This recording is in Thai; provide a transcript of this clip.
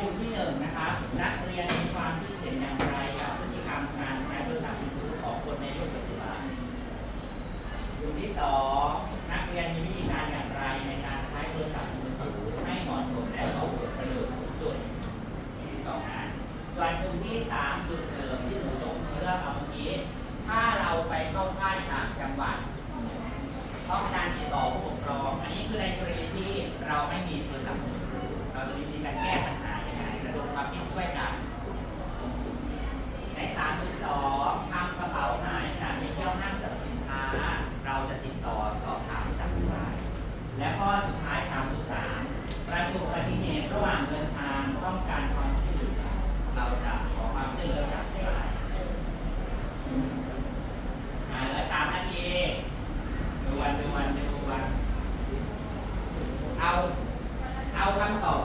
กลุ่มที่หนึ่งนะครับนักเรียนมีความคิดเห็นอย่างไรกับพฤติกรรมการใช้โทรศัพท์มือถือของคนในช่วงปัจจุบันกลุ่มที่สองนักเรียนมีวิธีการอย่างไรในการใช้โทรศัพท์มือถือให้เหมาะสมและก่อเกิดประโยชน์สูงสุดที่สองนะส่วนกลุ่มที่สามจุดเดิมที่หนูยกมือเลือกเอาเมื่อกี้ถ้าเราไปเข้าค่ายต่างจังหวัดต้องการติดต่อผู้ปกครอง อันนี้คือในกรณีที่เราไม่มีโทรศัพท์มือ และข้อสุดท้ายสามสามประสบอุบัติเหตุระหว่างเดินทางต้องการความช่วยเหลือเราจะขอความช่วยเหลือจากใครอ่าแล้วสามนาทีดูวันดูวันดูวัน เอา เอาคำตอบ